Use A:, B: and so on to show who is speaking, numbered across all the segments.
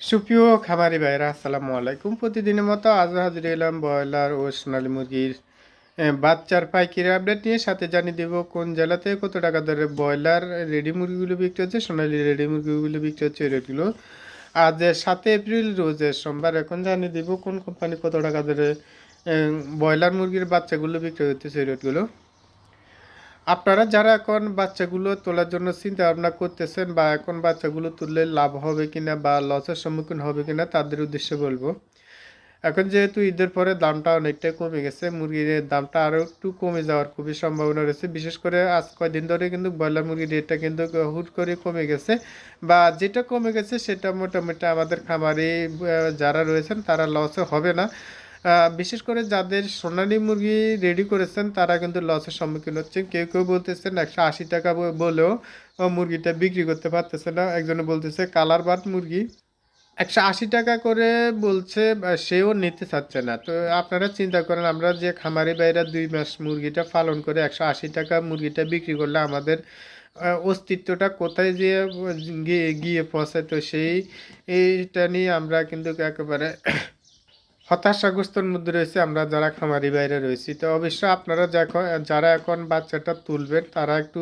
A: সুপ্রিয় খামারি ভাইরা আসসালামু আলাইকুম। প্রতিদিনের মতো আজ হাজির এলাম ব্রয়লার ও সোনালী মুরগির বাচ্চার পাইকারি আপডেট নিয়ে। সাথে জানিয়ে দেব কোন জেলাতে কত টাকা দরে ব্রয়লার রেডি মুরগিগুলো বিক্রি হচ্ছে, সোনালী রেডি মুরগিগুলো বিক্রি হচ্ছে রেটগুলো। আজ সাতই এপ্রিল, রোজ সোমবার। এখন জানিয়ে দেব কোন কোম্পানি কত টাকা দরে ব্রয়লার মুরগির বাচ্চাগুলো বিক্রি হচ্ছে রেটগুলো। আপনারা যারা এখন বাচ্চাগুলো তোলার জন্য চিন্তা ভাবনা করতেছেন বা এখন বাচ্চাগুলো তুললে লাভ হবে কিনা বা লসের সম্মুখীন হবে কিনা তাদের উদ্দেশ্যে বলব। এখন যেহেতু ঈদের পরে দামটা অনেকটাই কমে গেছে, মুরগির দামটা আরও একটু কমে যাওয়ার খুবই সম্ভাবনা রয়েছে। বিশেষ করে আজ কয়দিন ধরে কিন্তু ব্রয়লার মুরগির রেটটা কিন্তু হুট করে কমে গেছে বা যেটা কমে গেছে সেটা মোটামুটি আমাদের খামারে যারা রয়েছেন তারা লসে হবে না। বিশেষ করে যাদের সোনালি মুরগি রেডি করেছেন, তারা কিন্তু লসের সম্মুখীন হচ্ছেন। কেউ কেউ বলতেছেন একশো আশি টাকা বলেও মুরগিটা বিক্রি করতে পারতেছে না। একজনে বলতেছে, কালার বাট মুরগি। একশো আশি টাকা করে বলছে সেও নিতে চাচ্ছে না। তো আপনারা চিন্তা করেন, আমরা যে খামারি বাইরা দুই মাস মুরগিটা পালন করে একশো আশি টাকা মুরগিটা বিক্রি করলে আমাদের অস্তিত্বটা কোথায় যেয়ে গিয়ে গিয়ে পৌঁছায়, তো সেই, এইটা নিয়ে আমরা কিন্তু একেবারে হতাশাগ্রস্তর মধ্যে রয়েছে, আমরা যারা খামারি বাইরে রয়েছি। তো অবশ্যই আপনারা যারা এখন বাচ্চাটা তুলবেন, তারা একটু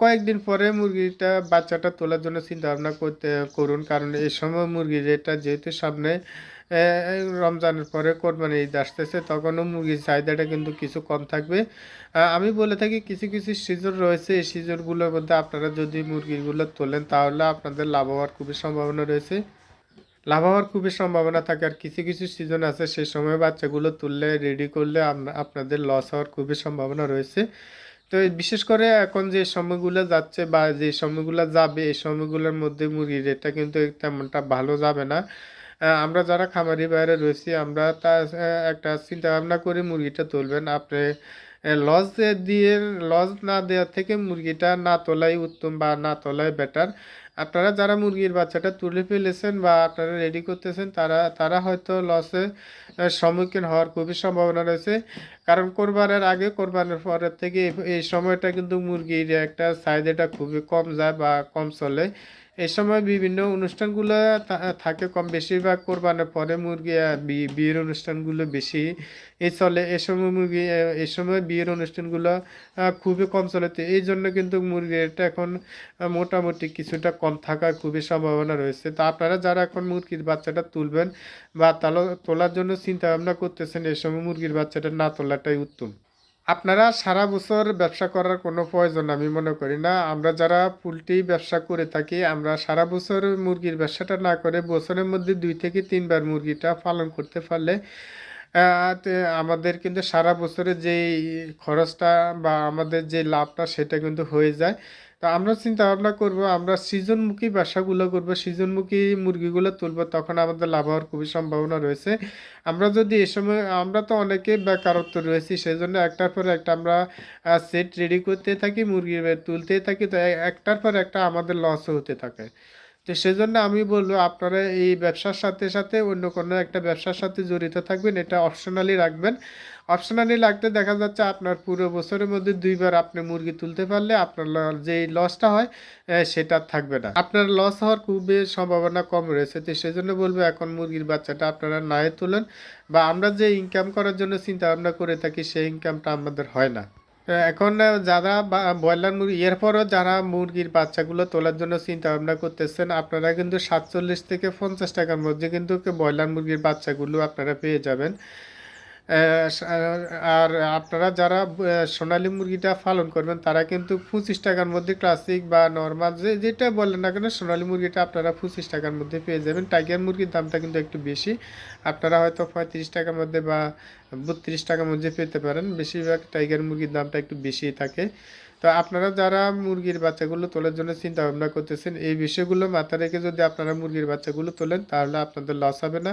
A: কয়েকদিন পরে মুরগিটা বাচ্চাটা তোলার জন্য চিন্তা ভাবনা করতে, করুন। কারণ এই সময় মুরগির রেটটা যেহেতু সামনে রমজানের পরে কোরবানি ঈদ আসতেছে, তখনও মুরগির চাহিদাটা কিন্তু কিছু কম থাকবে। আমি বলে থাকি কিছু কিছু সিজন রয়েছে। এই সিজনগুলোর মধ্যে আপনারা যদি মুরগিগুলো তোলেন, তাহলে আপনাদের লাভ হওয়ার খুবই সম্ভাবনা রয়েছে। লাভ হওয়ার খুবই সম্ভাবনা থাকে আর কিছু কিছু সিজন আছে, সেই সময় বাচ্চাগুলো তুললে রেডি করলে আপনাদের লস হওয়ার খুবই সম্ভাবনা রয়েছে। তো বিশেষ করে এখন যে সময়গুলো যাচ্ছে বা যে সময়গুলো যাবে, এই সময়গুলোর মধ্যে মুরগির রেটটা কিন্তু তেমনটা ভালো যাবে না। আমরা যারা খামারি বাইরে রয়েছি, আমরা তা একটা চিন্তা ভাবনা করে মুরগিটা তুলবেন। আপনি লস দিয়ে লস না দেওয়ার থেকে মুরগিটা না তোলাই উত্তম বা না তোলাই বেটার আপনারা যারা মুরগির বাচ্চাটা তুলে ফেলেছেন বা আপনারা রেডি করতেছেন, তারা তারা হয়তো লসে সম্মুখীন হওয়ার খুবই সম্ভাবনা রয়েছে। কারণ কোরবানের আগে, কোরবানের পরের থেকে এই- সময়টা কিন্তু মুরগির একটা চাহিদাটা খুবই কম যায় বা কম চলে। এই সময় বিভিন্ন অনুষ্ঠানগুলো থাকে কম বেশিরভাগ কোরবানের পরে মুরগি বিয়ের অনুষ্ঠানগুলো বেশি। এই চলে এই সময় মুরগি এই সময় বিয়ের অনুষ্ঠানগুলো খুবই কম চলে। তো এই জন্য কিন্তু মুরগির রেটটা এখন মোটামুটি কিছুটা কম থাকার খুবই সম্ভাবনা রয়েছে। তো আপনারা যারা এখন মুরগির বাচ্চাটা তুলবেন বা তালো, তোলার জন্য চিন্তা ভাবনা করতেছেন এই সময় মুরগির বাচ্চাটা না তোলাটাই উত্তম। আপনারা সারা বছর ব্যবসা করার কোনো প্রয়োজন আমি মনে করি না। আমরা যারা পোলট্রি ব্যবসা করে থাকি, আমরা সারা বছর মুরগির ব্যবসাটা না করে বছরের মধ্যে দুই থেকে তিনবার মুরগিটা পালন করতে পারলে আমাদের কিন্তু সারা বছরে যেই খরচটা বা আমাদের যে লাভটা সেটা কিন্তু হয়ে যায়। তো আমরা চিন্তা ভাবনা করব, আমরা সৃজনমুখী বাসাগুলো করব, সৃজনমুখী মুরগিগুলো তুলবো, তখন আমাদের লাভ হওয়ার খুবই সম্ভাবনা রয়েছে। আমরা যদি এ সময়, আমরা তো অনেকে বেকারত্ব রয়েছি সেই জন্য একটার পর একটা আমরা সেট রেডি করতে থাকি মুরগি তুলতে থাকি, তো একটার পর একটা আমাদের লসও হতে থাকে। তো সেজন্য আমি বলব আপনারা এই ব্যবসার সাথে সাথে অন্য কোনো একটা ব্যবসার সাথে জড়িত থাকবেন, এটা অপশনালি রাখবেন। অপশনালি রাখতে দেখা যাচ্ছে আপনার পুরো বছরের মধ্যে দুইবার আপনি মুরগি তুলতে পারলে আপনার যে লসটা হয় সেটা থাকবে না। আপনার লস হওয়ার খুবই সম্ভাবনা কম রয়েছে, তো সেজন্য বলব এখন মুরগির বাচ্চাটা আপনারা নাই তুলেন বা আমরা যে ইনকাম করার জন্য চিন্তা ভাবনা করে থাকি, সেই ইনকামটা আমাদের হয় না। এখন যারা ব্রয়লার মুরগি, এরপরও যারা মুরগির বাচ্চাগুলো তোলার জন্য চিন্তা ভাবনা করতেছেন, আপনারা কিন্তু সাতচল্লিশ থেকে পঞ্চাশ টাকার মধ্যে কিন্তু ব্রয়লার মুরগির বাচ্চাগুলো আপনারা পেয়ে যাবেন। আর আপনারা যারা সোনালি মুরগিটা পালন করবেন, তারা কিন্তু পঁচিশ টাকার মধ্যে ক্লাসিক বা নর্মাল যে, যেটা বললেন না কেন, সোনালি মুরগিটা আপনারা পঁচিশ টাকার মধ্যে পেয়ে যাবেন। টাইগার মুরগির দামটা কিন্তু একটু বেশি। আপনারা হয়তো পঁয়ত্রিশ টাকার মধ্যে বা বত্রিশ টাকার মধ্যে পেতে পারেন। বেশিরভাগ টাইগার মুরগির দামটা একটু বেশি থাকে। তো আপনারা যারা মুরগির বাচ্চাগুলো তোলার জন্য চিন্তা ভাবনা করতেছেন, এই বিষয়গুলো মাথায় রেখে যদি আপনারা মুরগির বাচ্চাগুলো তোলেন, তাহলে আপনাদের লস হবে না।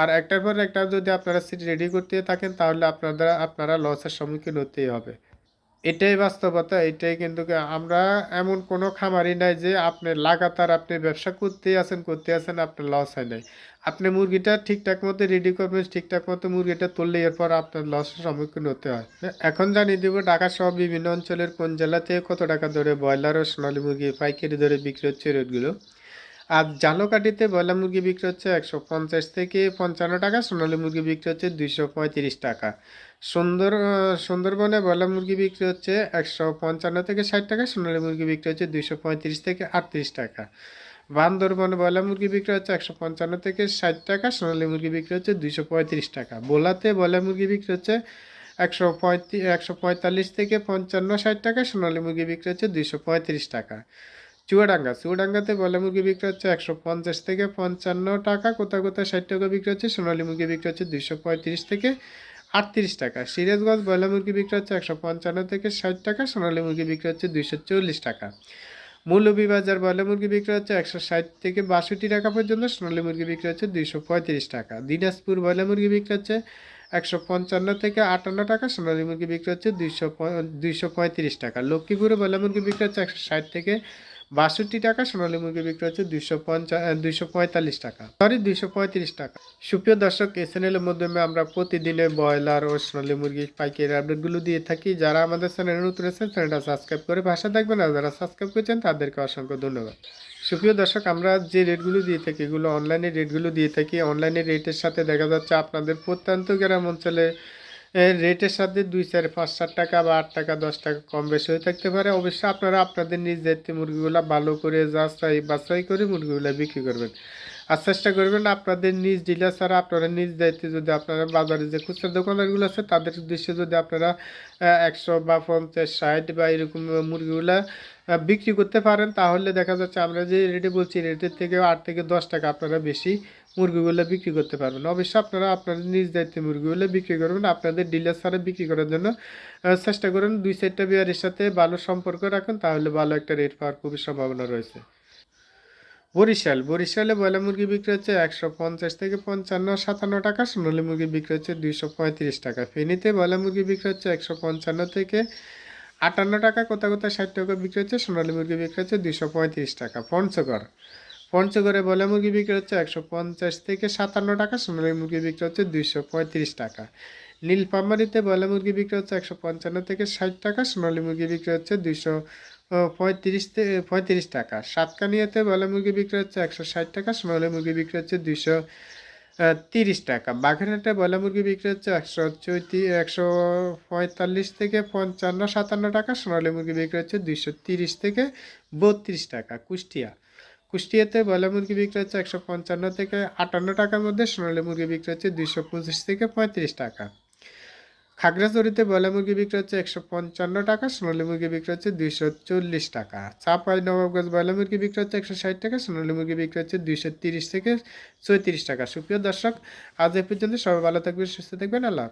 A: আর একটার পর একটা যদি আপনারা সিট রেডি করতে থাকেন, তাহলে আপনারা আপনারা লসের সম্মুখীন হতেই হবে। এটাই বাস্তবতা, এটাই কিন্তু আমরা এমন কোনো খামারি নাই যে আপনি লাগাতার আপনি ব্যবসা করতেই আছেন করতে আছেন, আপনার লস হয় নাই। আপনি মুরগিটা ঠিকঠাক মতো রেডি করবেন, ঠিকঠাক মতো মুরগিটা তুললে এরপর আপনার লসের সম্মুখীন হতে হয়। এখন জানিয়ে দেবো, ঢাকা সহ বিভিন্ন অঞ্চলের কোন জেলাতে কত টাকা ধরে ব্রয়লার ও সোনালী মুরগি পাইকারি ধরে বিক্রি হচ্ছে রেটগুলো আর জালকাঠিতে ব্রয়লার মুরগি বিক্রি হচ্ছে একশো পঞ্চাশ থেকে পঞ্চান্ন টাকা, সোনালী মুরগি বিক্রি হচ্ছে দুইশো পঁয়ত্রিশ টাকা। সুন্দর সুন্দরবনে ব্রয়লার মুরগি বিক্রি হচ্ছে একশো পঞ্চান্ন থেকে ষাট টাকা, সোনালী মুরগি বিক্রি হচ্ছে দুইশো পঁয়ত্রিশ থেকে আটত্রিশ টাকা। বান্দরবনে ব্রয়লার মুরগি বিক্রি হচ্ছে একশো পঞ্চান্ন থেকে ষাট টাকা, সোনালী মুরগি বিক্রি হচ্ছে দুইশো পঁয়ত্রিশ টাকা। বোলাতে ব্রয়লার মুরগি বিক্রি হচ্ছে একশো পঁয়ত্রিশ, একশো পঁয়তাল্লিশ থেকে পঞ্চান্ন, ষাট টাকা, সোনালী মুরগি বিক্রি হচ্ছে দুইশো পঁয়ত্রিশ টাকা। চুয়াডাঙ্গা, চুয়াডাঙ্গাতে ব্রয়লার মুরগি বিক্রি হচ্ছে একশো পঞ্চাশ থেকে পঞ্চান্ন টাকা কোথাও কোথাও ষাট টাকা বিক্রি হচ্ছে, সোনালী মুরগি বিক্রি হচ্ছে দুইশো পঁয়ত্রিশ থেকে আটত্রিশ টাকা। সিরাজগঞ্জ ব্রয়লার মুরগি বিক্রি হচ্ছে একশো পঞ্চান্ন থেকে ষাট টাকা, সোনালী মুরগি বিক্রি হচ্ছে দুইশো চল্লিশ টাকা। মৌলভীবাজার ব্রয়লার মুরগি বিক্রি হচ্ছে একশো ষাট থেকে বাষট্টি টাকা পর্যন্ত, সোনালী মুরগি বিক্রি হচ্ছে দুইশো পঁয়ত্রিশ টাকা। দিনাজপুর ব্রয়লার মুরগি বিক্রি হচ্ছে একশো পঞ্চান্ন থেকে আটান্ন টাকা, সোনালী মুরগি বিক্রি হচ্ছে দুইশো দুইশো পঁয়ত্রিশ টাকা। লক্ষ্মীপুরে ব্রয়লার মুরগি বিক্রি হচ্ছে একশো ষাট থেকে বাষট্টি টাকা, সোনালী মুরগি বিক্রি হচ্ছে দুইশো পঞ্চা দুইশো পঁয়তাল্লিশ টাকা। সরি দুইশো পঁয়ত্রিশ টাকা। সুপ্রিয় দর্শক এই চ্যানেলের মাধ্যমে আমরা প্রতিদিনে ব্রয়লার ও সোনালী মুরগির পাইকারি আপডেটগুলো দিয়ে থাকি। যারা আমাদের চ্যানেলে নতুন আছেন, চ্যানেলটা সাবস্ক্রাইব করে ভাষা থাকবেন আর যারা সাবস্ক্রাইব করেছেন, তাদেরকে অসংখ্য ধন্যবাদ। সুপ্রিয় দর্শক, আমরা যে রেটগুলো দিয়ে থাকি, এগুলো অনলাইনে রেটগুলো দিয়ে থাকি। অনলাইনে রেটের সাথে দেখা যাচ্ছে আপনাদের প্রত্যন্ত গ্রাম অঞ্চলে রেটের সাথে দুই, চার, পাঁচ, সাত টাকা বা আট টাকা, দশ টাকা কম বেশি হয়ে থাকতে পারে। অবশ্যই আপনারা আপনাদের নিজ দায়িত্বে মুরগিগুলো ভালো করে যাচাই বাছাই করে মুরগিগুলো বিক্রি করবেন। আর চেষ্টা করবেন আপনাদের নিজ ডিলার ছাড়া আপনারা নিজ দায়িত্বে যদি আপনারা বাজারে যে খুচরা দোকানদারগুলো আছে, তাদের উদ্দেশ্যে যদি আপনারা একশো বা পঞ্চাশ, ষাট বা এরকম মুরগিগুলা বিক্রি করতে পারেন, তাহলে দেখা যাচ্ছে আমরা যে রেটে বলছি, রেটের থেকে আট থেকে দশ টাকা আপনারা বেশি মুরগিগুলো বিক্রি করতে পারবেন। অবশ্যই আপনারা আপনাদের নিজ দায়িত্বে মুরগিগুলো বিক্রি করবেন। আপনাদের ডিলার ছাড়া বিক্রি করার জন্য চেষ্টা করুন দুই চারটা বিয়ারের সাথে ভালো সম্পর্ক রাখুন, তাহলে ভালো একটা রেট পাওয়ার খুবই সম্ভাবনা রয়েছে। বরিশাল, বরিশালে ব্রয়লার মুরগি বিক্রি হচ্ছে একশো পঞ্চাশ থেকে পঞ্চান্ন, সাতান্ন টাকা, সোনালী মুরগি বিক্রি হচ্ছে দুইশো পঁয়ত্রিশ টাকা। ফেনীতে ব্রয়লার মুরগি বিক্রি হচ্ছে একশো পঞ্চান্ন থেকে আটান্ন টাকা কোথাও কোথাও ষাট টাকা বিক্রি হচ্ছে, সোনালী মুরগি বিক্রি হচ্ছে দুইশো পঁয়ত্রিশ টাকা। পঞ্চগড় পঞ্চগড়ে ব্রয়লার মুরগি বিক্রি হচ্ছে একশো পঞ্চাশ থেকে সাতান্ন টাকা, সোনালী মুরগি বিক্রি হচ্ছে দুইশো পঁয়ত্রিশ টাকা। নীলফামারিতে ব্রয়লার মুরগি বিক্রি হচ্ছে একশো পঞ্চান্ন থেকে ষাট টাকা, সোনালী মুরগি বিক্রি হচ্ছে দুইশো পঁয়ত্রিশ পঁয়ত্রিশ টাকা। সাতকানিয়াতে বলে মুরগি বিক্রি হচ্ছে একশো ষাট টাকা, সোনালী মুরগি বিক্রি হচ্ছে দুইশো তিরিশ টাকা। বাঘেরহাটে ব্রয়লার মুরগি বিক্রি হচ্ছে একশো চৌত্রিশ, একশো পঁয়তাল্লিশ থেকে পঞ্চান্ন, সাতান্ন টাকা, সোনালী মুরগি বিক্রি হচ্ছে দুইশো তিরিশ থেকে বত্রিশ টাকা। কুষ্টিয়া কুষ্টিয়াতে ব্রয়লার মুরগি বিক্রি হচ্ছে একশো পঞ্চান্ন থেকে আটান্ন টাকার মধ্যে, সোনালী মুরগি বিক্রি হচ্ছে দুইশো পঁচিশ থেকে পঁয়ত্রিশ টাকা। খাগড়াছড়িতে ব্রয়লার মুরগি বিক্রি হচ্ছে একশো পঞ্চান্ন টাকা, সোনালী মুরগি বিক্রি হচ্ছে দুইশো চল্লিশ টাকা। চাপাই নবাবগঞ্জ ব্রয়লার মুরগি বিক্রি হচ্ছে একশো ষাট টাকা, সোনালী মুরগি বিক্রি হচ্ছে দুইশো তিরিশ থেকে চৌত্রিশ টাকা। সুপ্রিয় দর্শক, আজ এ পর্যন্ত সবাই ভালো থাকবেন, সুস্থ থাকবেন, আল্লাহ।